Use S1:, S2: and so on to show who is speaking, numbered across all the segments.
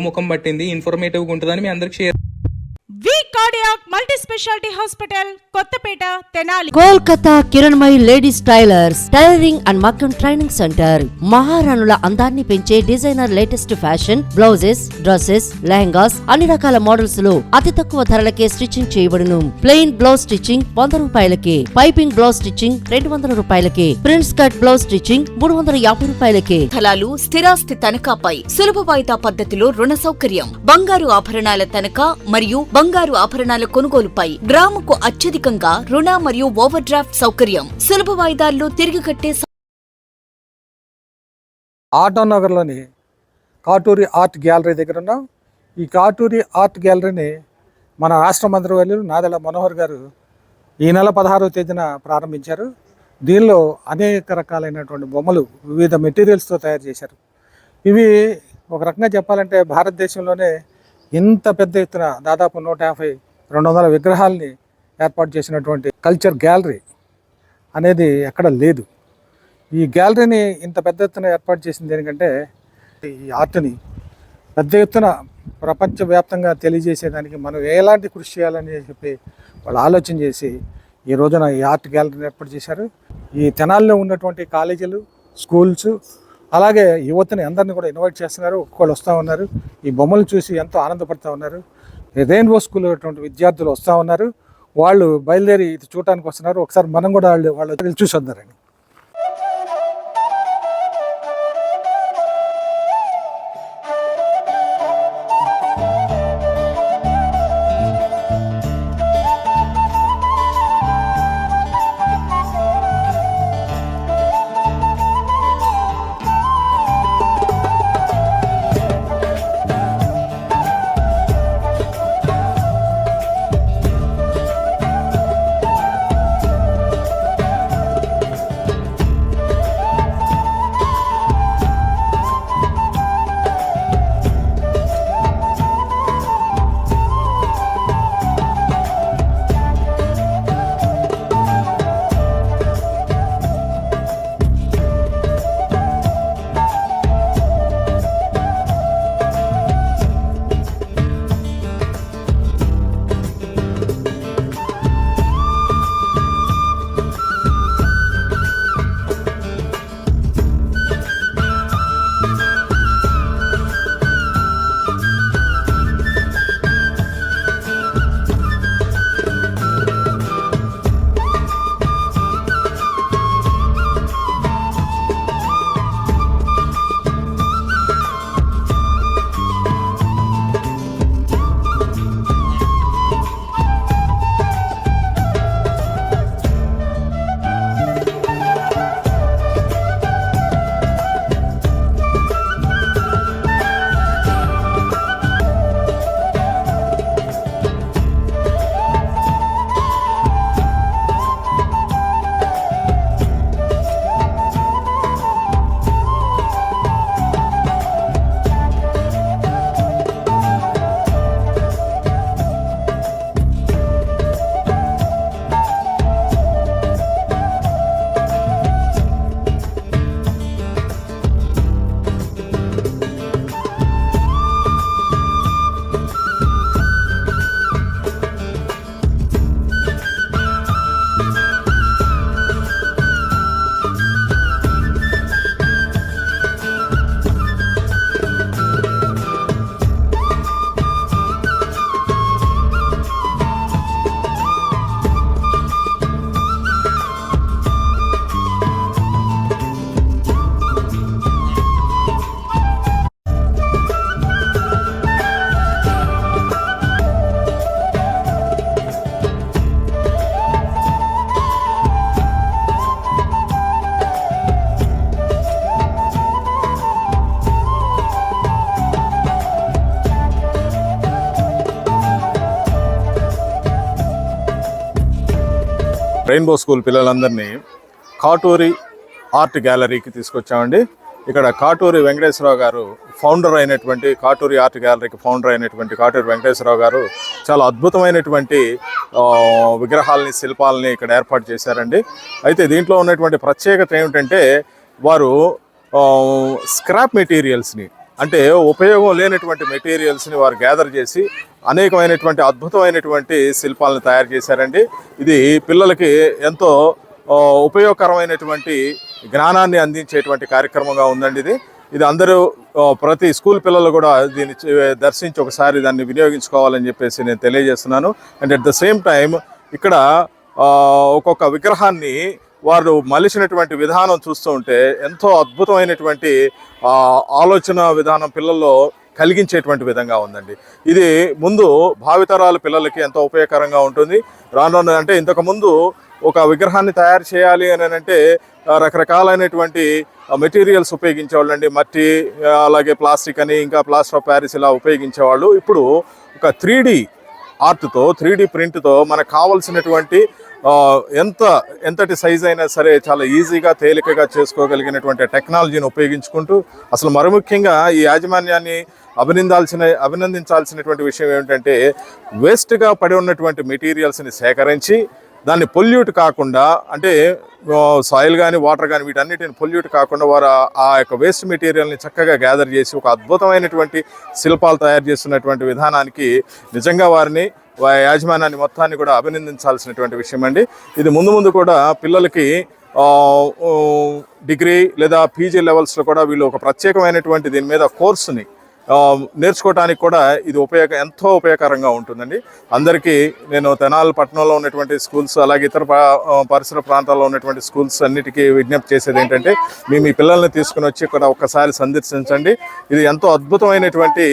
S1: తగ్గుముఖం పట్టింది ఇన్ఫర్మేటివ్గా ఉంటుందని మీ అందరికి share
S2: V cardiac multi speciality hospital Kothapeta Tenali.
S3: Kolkata Kiranmay ladies tailors tailoring and మగ్గం ట్రైనింగ్ సెంటర్. మహారాణుల అందాన్ని పెంచే designer latest fashion blouses dresses lehengas అన్ని రకాల మోడల్స్లో అతి తక్కువ ధరలకే స్టిచ్చింగ్ చేయబడును. ప్లెయిన్ బ్లౌజ్ స్టిచ్చింగ్ వంద రూపాయలకే పైపింగ్ బ్లౌజ్ స్టిచ్చింగ్ రెండు వందల రూపాయలకే ప్రిన్స్ కట్ బ్లౌజ్ స్టిచ్చింగ్ మూడు వందల యాభై రూపాయలకే.
S4: స్థలాలు స్థిరాస్తి తనఖాపై సులభ వాయిదా పద్ధతిలో రుణ సౌకర్యం. బంగారు ఆభరణాల తనఖా మరియు బంగారు ఆభరణాల కొనుగోలుపై గ్రాముకు అత్యధికంగా రుణ మరియు ఓవర్ డ్రాఫ్ట్ సౌకర్యం. సులభ వాయిదాల్లో తిరిగి కట్టే
S5: ఆటో నగర్లోని కాటూరి ఆర్ట్ గ్యాలరీ దగ్గర ఉన్నాం ఈ కాటూరి ఆర్ట్ గ్యాలరీని మన రాష్ట్ర మంత్రివర్యులు నాదెల మనోహర్ గారు ఈ నెల పదహారవ తేదీన ప్రారంభించారు. దీనిలో అనేక రకాలైనటువంటి బొమ్మలు వివిధ మెటీరియల్స్తో తయారు చేశారు. ఇవి ఒక రకంగా చెప్పాలంటే భారతదేశంలోనే ఇంత పెద్ద ఎత్తున దాదాపు నూట యాభై రెండు వందల విగ్రహాలని ఏర్పాటు చేసినటువంటి కల్చర్ గ్యాలరీ అనేది ఎక్కడ లేదు. ఈ గ్యాలరీని ఇంత పెద్ద ఎత్తున ఏర్పాటు చేసింది ఎందుకంటే ఈ ఆర్ట్ని పెద్ద ఎత్తున ప్రపంచవ్యాప్తంగా తెలియజేసేదానికి మనం ఎలాంటి కృషి చేయాలని చెప్పి వాళ్ళు ఆలోచన చేసి ఈ రోజున ఈ ఆర్ట్ గ్యాలరీని ఏర్పాటు చేశారు. ఈ తెనాల్లో ఉన్నటువంటి కాలేజీలు స్కూల్స్ అలాగే యువతని అందరినీ కూడా ఇన్వైట్ చేస్తున్నారు. ఒక్కొక్కళ్ళు వస్తూ ఉన్నారు. ఈ బొమ్మలు చూసి ఎంతో ఆనందపడుతూ ఉన్నారు. రెయిన్బో స్కూల్ విద్యార్థులు వస్తూ ఉన్నారు. వాళ్ళు బయలుదేరి ఇది చూడటానికి వస్తున్నారు. ఒకసారి మనం కూడా వాళ్ళు వాళ్ళు చూసి వద్దారండి.
S6: రెయిన్బో స్కూల్ పిల్లలందరినీ కాటూరి ఆర్ట్ గ్యాలరీకి తీసుకొచ్చామండి. ఇక్కడ కాటూరి వెంకటేశ్వరరావు గారు ఫౌండర్ అయినటువంటి కాటూరి ఆర్ట్ గ్యాలరీకి ఫౌండర్ అయినటువంటి కాటూరి వెంకటేశ్వరరావు గారు చాలా అద్భుతమైనటువంటి విగ్రహాలని శిల్పాలని ఇక్కడ ఏర్పాటు చేశారండి. అయితే దీంట్లో ఉన్నటువంటి ప్రత్యేకత ఏమిటంటే వారు స్క్రాప్ మెటీరియల్స్ని అంటే ఉపయోగం లేనటువంటి మెటీరియల్స్ని వారు గ్యాదర్ చేసి అనేకమైనటువంటి అద్భుతమైనటువంటి శిల్పాలను తయారు చేశారండి. ఇది పిల్లలకి ఎంతో ఉపయోగకరమైనటువంటి జ్ఞానాన్ని అందించేటువంటి కార్యక్రమంగా ఉందండి ఇది. ఇది అందరూ ప్రతి స్కూల్ పిల్లలు కూడా దీన్ని దర్శించి ఒకసారి దాన్ని వినియోగించుకోవాలని చెప్పేసి నేను తెలియజేస్తున్నాను. And at the same time ఇక్కడ ఒక్కొక్క విగ్రహాన్ని వారు మలిచినటువంటి విధానం చూస్తూ ఉంటే ఎంతో అద్భుతమైనటువంటి ఆలోచన విధానం పిల్లల్లో కలిగించేటువంటి విధంగా ఉందండి. ఇది ముందు భావితరాల పిల్లలకి ఎంతో ఉపయోగకరంగా ఉంటుంది. రాను అంటే ఇంతకు ముందు ఒక విగ్రహాన్ని తయారు చేయాలి అని అంటే రకరకాలైనటువంటి మెటీరియల్స్ ఉపయోగించేవాళ్ళండి. మట్టి అలాగే ప్లాస్టిక్ అని ఇంకా ప్లాస్టర్ ఆఫ్ ప్యారిస్ ఇలా ఉపయోగించేవాళ్ళు. ఇప్పుడు ఒక త్రీ ఆర్ట్తో త్రీ డీ ప్రింట్తో మనకు కావలసినటువంటి ఎంత ఎంతటి సైజ్ అయినా సరే చాలా ఈజీగా తేలికగా చేసుకోగలిగినటువంటి టెక్నాలజీని ఉపయోగించుకుంటూ అసలు మరి ముఖ్యంగా ఈ యాజమాన్యాన్ని అభినందాల్సిన అభినందించాల్సినటువంటి విషయం ఏమిటంటే వేస్ట్గా పడి ఉన్నటువంటి మెటీరియల్స్ని సేకరించి దాన్ని పొల్యూట్ కాకుండా అంటే సాయిల్ కానీ వాటర్ కానీ వీటన్నిటిని పొల్యూట్ కాకుండా వారు ఆ- యొక్క వేస్ట్ మెటీరియల్ని చక్కగా గ్యాదర్ చేసి ఒక అద్భుతమైనటువంటి శిల్పాలు తయారు చేస్తున్నటువంటి విధానానికి నిజంగా వారిని యాజమాన్యాన్ని మొత్తాన్ని కూడా అభినందించాల్సినటువంటి విషయం అండి. ఇది ముందు ముందు కూడా పిల్లలకి డిగ్రీ లేదా పీజీ లెవెల్స్లో కూడా వీళ్ళు ఒక ప్రత్యేకమైనటువంటి దీని మీద కోర్సుని నేర్చుకోవడానికి కూడా ఇది ఉపయోగ ఎంతో ఉపయోగకరంగా ఉంటుందండి. అందరికీ నేను తెనాలి పట్టణంలో ఉన్నటువంటి స్కూల్స్ అలాగే ఇతర పరిసర ప్రాంతాల్లో ఉన్నటువంటి స్కూల్స్ అన్నిటికీ విజ్ఞప్తి చేసేది ఏంటంటే మీ మీ పిల్లల్ని తీసుకుని వచ్చి ఇక్కడ ఒక్కసారి సందర్శించండి. ఇది ఎంతో అద్భుతమైనటువంటి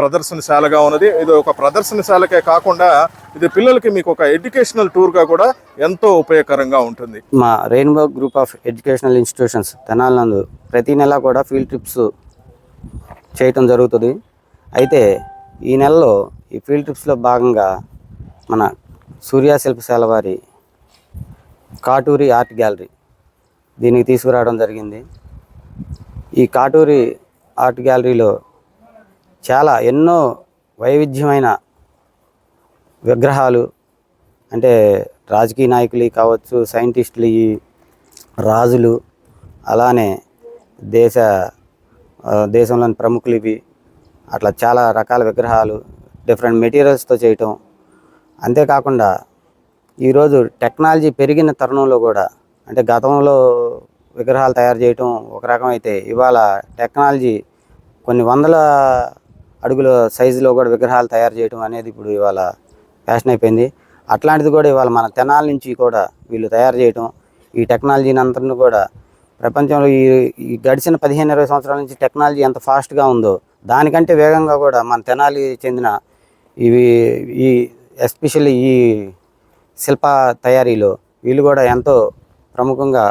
S6: ప్రదర్శనశాలగా ఉన్నది. ఇది ఒక ప్రదర్శనశాలకే కాకుండా ఇది పిల్లలకి మీకు ఒక ఎడ్యుకేషనల్ టూర్గా కూడా ఎంతో ఉపయోగకరంగా ఉంటుంది.
S7: మా rainbow group of educational institutions తెనాలందు ప్రతి నెల కూడా ఫీల్డ్ ట్రిప్స్ చేయటం జరుగుతుంది. అయితే ఈ నెలలో ఈ ఫీల్డ్ ట్రిప్స్లో భాగంగా మన సూర్య శిల్పశాల వారి కాటూరి ఆర్ట్ గ్యాలరీ దీనికి తీసుకురావడం జరిగింది. ఈ కాటూరి ఆర్ట్ గ్యాలరీలో చాలా ఎన్నో వైవిధ్యమైన విగ్రహాలు అంటే రాజకీయ నాయకులు కావచ్చు సైంటిస్టులు రాజులు అలానే దేశ దేశంలోని ప్రముఖులు ఇవి. అట్లా చాలా రకాల విగ్రహాలు డిఫరెంట్ మెటీరియల్స్తో చేయటం. అంతేకాకుండా ఈరోజు టెక్నాలజీ పెరిగిన తరుణంలో కూడా అంటే గతంలో విగ్రహాలు తయారు చేయటం ఒక రకం అయితే ఇవాళ టెక్నాలజీ కొన్ని వందల అడుగుల సైజులో కూడా విగ్రహాలు తయారు చేయటం అనేది ఇప్పుడు ఇవాళ ఫ్యాషన్ అయిపోయింది. అట్లాంటిది కూడా ఇవాళ మన తెనాల నుంచి కూడా వీళ్ళు తయారు చేయటం ఈ టెక్నాలజీని అంతా కూడా ప్రపంచంలో ఈ ఈ గడిచిన పదిహేను ఇరవై సంవత్సరాల నుంచి టెక్నాలజీ ఎంత ఫాస్ట్గా ఉందో దానికంటే వేగంగా కూడా మన తెనాలి చెందిన ఇవి ఈ ఎస్పెషల్లీ ఈ శిల్ప తయారీలో వీళ్ళు కూడా ఎంతో ప్రముఖంగా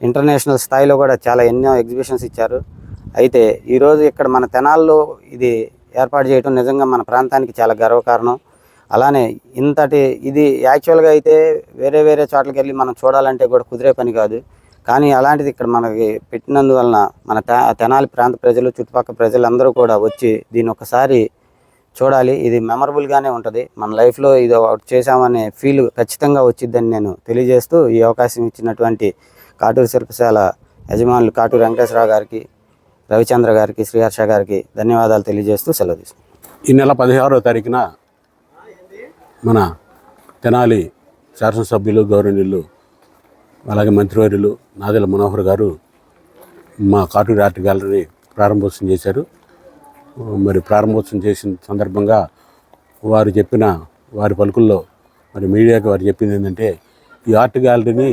S7: ఇంటర్నేషనల్ స్థాయిలో కూడా చాలా ఎన్నో ఎగ్జిబిషన్స్ ఇచ్చారు. అయితే ఈరోజు ఇక్కడ మన తెనాల్లో ఇది ఏర్పాటు చేయడం నిజంగా మన ప్రాంతానికి చాలా గర్వకారణం. అలానే ఇంతటి ఇది యాక్చువల్గా అయితే వేరే వేరే చోట్లకి వెళ్ళి మనం చూడాలంటే కూడా కుదిరే పని కాదు. కానీ అలాంటిది ఇక్కడ మనకి పెట్టినందువలన మన తె- తెనాలి ప్రాంత ప్రజలు చుట్టుపక్కల ప్రజలందరూ కూడా వచ్చి దీని ఒకసారి చూడాలి. ఇది మెమరబుల్గానే ఉంటుంది. మన లైఫ్లో ఇది ఒకటి చేశామనే ఫీల్ ఖచ్చితంగా వచ్చిద్దని నేను తెలియజేస్తూ ఈ అవకాశం ఇచ్చినటువంటి కాటూరు శిల్పశాల యజమానులు కాటూరు వెంకటేశ్వరరావు గారికి రవిచంద్ర గారికి శ్రీహర్ష గారికి ధన్యవాదాలు తెలియజేస్తూ సెలవు తీసుకున్నాను
S8: ఈ నెల పదిహారో తారీఖున మన తెనాలి శాసనసభ్యులు గౌరవనీయులు అలాగే మంత్రివర్యులు నాదెల మనోహర్ గారు మా కాటూరి ఆర్ట్ గ్యాలరీ ప్రారంభోత్సవం చేశారు. మరి ప్రారంభోత్సవం చేసిన సందర్భంగా వారు చెప్పిన వారి పలుకుల్లో మరి మీడియాకి వారు చెప్పింది ఏంటంటే ఈ ఆర్ట్ గ్యాలరీని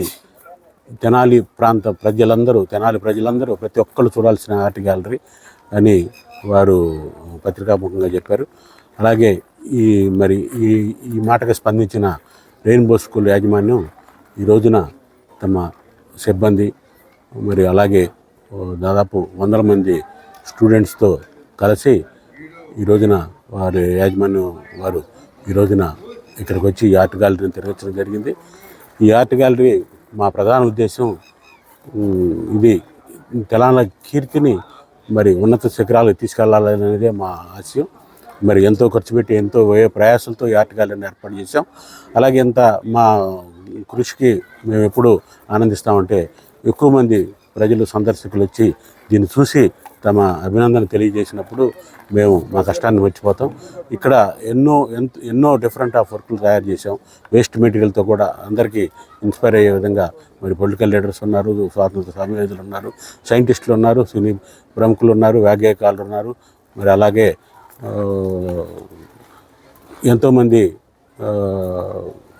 S8: తెనాలి ప్రాంత ప్రజలందరూ తెనాలి ప్రజలందరూ ప్రతి ఒక్కళ్ళు చూడాల్సిన ఆర్ట్ గ్యాలరీ అని వారు పత్రికాముఖంగా చెప్పారు. అలాగే ఈ మరి ఈ ఈ మాటకు స్పందించిన రెయిన్బో స్కూల్ యాజమాన్యం ఈ రోజున తమ సిబ్బంది మరి అలాగే దాదాపు వందల మంది స్టూడెంట్స్తో కలిసి ఈ రోజున వారి యాజమాన్యం వారు ఈ రోజున ఇక్కడికి వచ్చి ఈ ఆర్ట్ గ్యాలరీని తిరగచ్చడం జరిగింది. ఈ ఆర్ట్ గ్యాలరీ మా ప్రధాన ఉద్దేశం ఇది తెలంగాణ కీర్తిని మరి ఉన్నత శిఖరాలకు తీసుకెళ్ళాలనేదే మా ఆశయం. మరి ఎంతో ఖర్చు పెట్టి ఎంతో వ్యయ ప్రయాసంతో ఈ ఆర్ట్ గ్యాలరీని ఏర్పాటు చేశాం. అలాగే ఎంత మా కృషికి మేము ఎప్పుడు ఆనందిస్తామంటే ఎక్కువ మంది ప్రజలు సందర్శకులు వచ్చి దీన్ని చూసి తమ అభినందన తెలియజేసినప్పుడు మేము మా కష్టాన్ని మర్చిపోతాం. ఇక్కడ ఎన్నో ఎంత ఎన్నో డిఫరెంట్ ఆఫ్ వర్క్లు తయారు చేసాం వేస్ట్ మెటీరియల్తో కూడా అందరికీ ఇన్స్పైర్ అయ్యే విధంగా మరి పొలిటికల్ లీడర్స్ ఉన్నారు స్వాతంత్ర సమయోధులు ఉన్నారు సైంటిస్టులు ఉన్నారు సినీ ప్రముఖులు ఉన్నారు వ్యాగ్యాయకారులు ఉన్నారు. మరి అలాగే ఎంతోమంది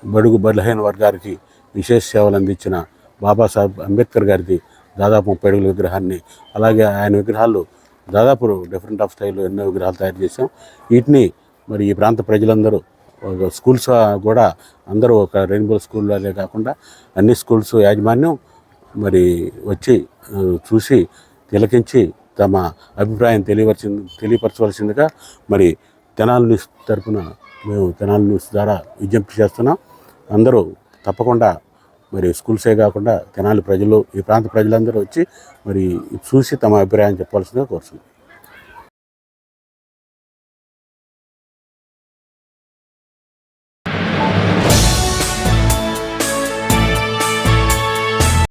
S8: బడుగు బలహీన వర్గానికి విశేష సేవలు అందించిన బాబాసాహెబ్ అంబేద్కర్ గారిది దాదాపు ముప్పై అడుగుల విగ్రహాన్ని అలాగే ఆయన విగ్రహాలు దాదాపు డిఫరెంట్ ఆఫ్ స్టైల్లో ఎన్నో విగ్రహాలు తయారు చేసాం వీటిని మరి ఈ ప్రాంత ప్రజలందరూ ఒక స్కూల్స్ కూడా అందరూ ఒక రెయిన్బో స్కూల్లోనే కాకుండా అన్ని స్కూల్స్ యాజమాన్యం మరి వచ్చి చూసి తిలకించి తమ అభిప్రాయం తెలియవలసింది తెలియపరచవలసిందిగా మరి తెనాలి తరపున మేము తెనాలి న్యూస్ ద్వారా విజ్ఞప్తి చేస్తున్నాం. అందరూ తప్పకుండా మరి స్కూల్సే కాకుండా తెనాలి ప్రజలు ఈ ప్రాంత ప్రజలందరూ వచ్చి మరి చూసి తమ అభిప్రాయం చెప్పాల్సిందిగా కోరుతున్నాం.